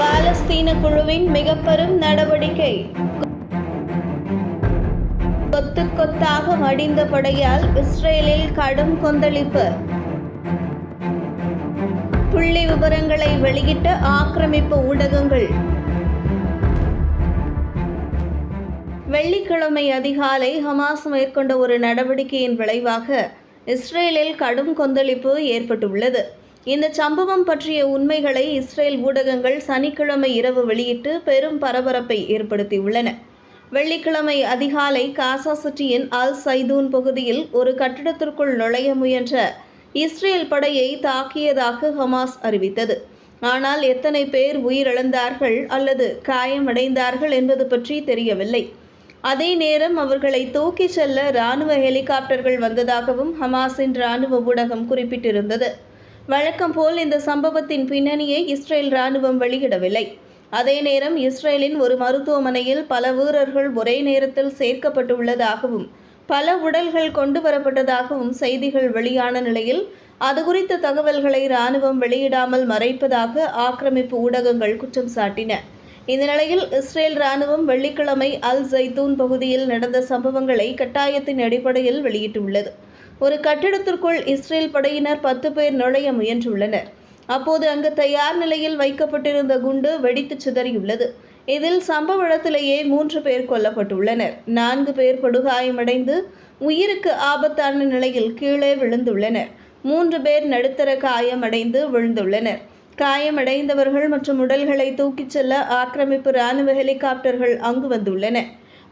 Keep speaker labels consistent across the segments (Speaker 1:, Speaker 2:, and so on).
Speaker 1: பாலஸ்தீன குழுவின் மிக பெரும் நடவடிக்கை. கொத்து கொத்தாக மடிந்த படையால் இஸ்ரேலில் கடும் கொந்தளிப்பு. புள்ளி விவரங்களை வெளியிட்ட ஆக்கிரமிப்பு ஊடகங்கள். வெள்ளிக்கிழமை அதிகாலை ஹமாஸ் மேற்கொண்ட ஒரு நடவடிக்கையின் விளைவாக இஸ்ரேலில் கடும் கொந்தளிப்பு ஏற்பட்டுள்ளது. இந்த சம்பவம் பற்றிய உண்மைகளை இஸ்ரேல் ஊடகங்கள் சனிக்கிழமை இரவு வெளியிட்டு பெரும் பரபரப்பை ஏற்படுத்தியுள்ளன. வெள்ளிக்கிழமை அதிகாலை காசா சிட்டியின் அல் சைதூன் பகுதியில் ஒரு கட்டிடத்திற்குள் நுழைய முயன்ற இஸ்ரேல் படையை தாக்கியதாக ஹமாஸ் அறிவித்தது. ஆனால் எத்தனை பேர் உயிரிழந்தார்கள் அல்லது காயமடைந்தார்கள் என்பது பற்றி தெரியவில்லை. அதே நேரம் அவர்களை தூக்கிச் செல்ல இராணுவ ஹெலிகாப்டர்கள் வந்ததாகவும் ஹமாஸின் இராணுவ ஊடகம் குறிப்பிட்டிருந்தது. வழக்கம் போல் இந்த சம்பவத்தின் பின்னணியை இஸ்ரேல் இராணுவம் வெளியிடவில்லை. அதே நேரம் இஸ்ரேலின் ஒரு மருத்துவமனையில் பல வீரர்கள் ஒரே நேரத்தில் சேர்க்கப்பட்டுள்ளதாகவும் பல உடல்கள் கொண்டு வரப்பட்டதாகவும் செய்திகள் வெளியான நிலையில் அது குறித்த தகவல்களை இராணுவம் வெளியிடாமல் மறைப்பதாக ஆக்கிரமிப்பு ஊடகங்கள் குற்றம் சாட்டின. இந்த நிலையில் இஸ்ரேல் ராணுவம் வெள்ளிக்கிழமை அல் ஜைதூன் பகுதியில் நடந்த சம்பவங்களை கட்டாயத்தின் அடிப்படையில் வெளியிட்டுள்ளது. ஒரு கட்டிடத்திற்குள் இஸ்ரேல் படையினர் பத்து பேர் நுழைய முயன்றுள்ளனர். அப்போது அங்கு தயார் நிலையில் வைக்கப்பட்டிருந்த குண்டு வெடித்து சிதறியுள்ளது. இதில் சம்பவ இடத்திலேயே மூன்று பேர் கொல்லப்பட்டுள்ளனர். நான்கு பேர் படுகாயமடைந்து உயிருக்கு ஆபத்தான நிலையில் கீழே விழுந்துள்ளனர். மூன்று பேர் நடுத்தர காயமடைந்து விழுந்துள்ளனர். காயமடைந்தவர்கள் மற்றும் உடல்களை தூக்கிச் செல்ல ஆக்கிரமிப்பு இராணுவ ஹெலிகாப்டர்கள் அங்கு வந்துள்ளன.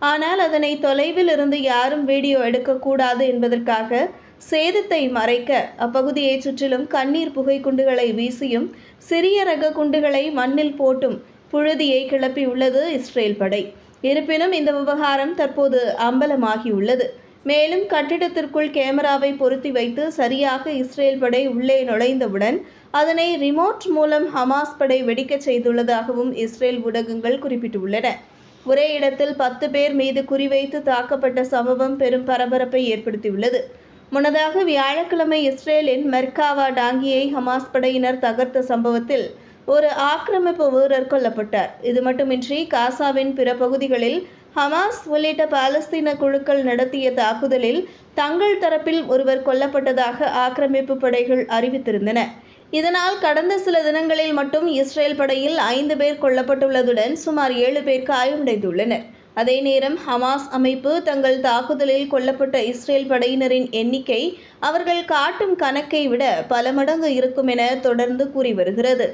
Speaker 1: ஆனால் அதனை தொலைவில் இருந்து யாரும் வீடியோ எடுக்கக்கூடாது என்பதற்காக சேதத்தை மறைக்க அப்பகுதியைச் சுற்றிலும் கண்ணீர் புகை குண்டுகளை வீசியும் சிறிய ரக குண்டுகளை மண்ணில் போட்டும் புழுதியை கிளப்பியுள்ளது இஸ்ரேல் படை. இருப்பினும் இந்த விவகாரம் தற்போது அம்பலமாகியுள்ளது. மேலும் கட்டிடத்திற்குள் கேமராவை பொருத்தி வைத்து சரியாக இஸ்ரேல் படை உள்ளே நுழைந்தவுடன் அதனை ரிமோட் மூலம் ஹமாஸ் படை வெடிக்கச் செய்துள்ளதாகவும் இஸ்ரேல் ஊடகங்கள் குறிப்பிட்டுள்ளன. ஒரே இடத்தில் பத்து பேர் மீது குறிவைத்து தாக்கப்பட்ட சம்பவம் பெரும் பரபரப்பை ஏற்படுத்தியுள்ளது. முன்னதாக வியாழக்கிழமை இஸ்ரேலின் மெர்காவா டாங்கியை ஹமாஸ் படையினர் தகர்த்த சம்பவத்தில் ஒரு ஆக்கிரமிப்பு வீரர் கொல்லப்பட்டார். இது மட்டுமின்றி காசாவின் பிற பகுதிகளில் ஹமாஸ் உள்ளிட்ட பாலஸ்தீன குழுக்கள் நடத்திய தாக்குதலில் தங்கள் தரப்பில் ஒருவர் கொல்லப்பட்டதாக ஆக்கிரமிப்பு படைகள் அறிவித்திருந்தன. இதனால் கடந்த சில தினங்களில் மட்டும் இஸ்ரேல் படையில் ஐந்து பேர் கொல்லப்பட்டுள்ளதுடன் சுமார் ஏழு பேர் காயமடைந்துள்ளனர். அதே நேரம் ஹமாஸ் அமைப்பு தங்கள் தாக்குதலில் கொல்லப்பட்ட இஸ்ரேல் படையினரின் எண்ணிக்கை அவர்கள் காட்டும் கணக்கை விட பல மடங்கு இருக்கும் என தொடர்ந்து கூறி வருகிறது.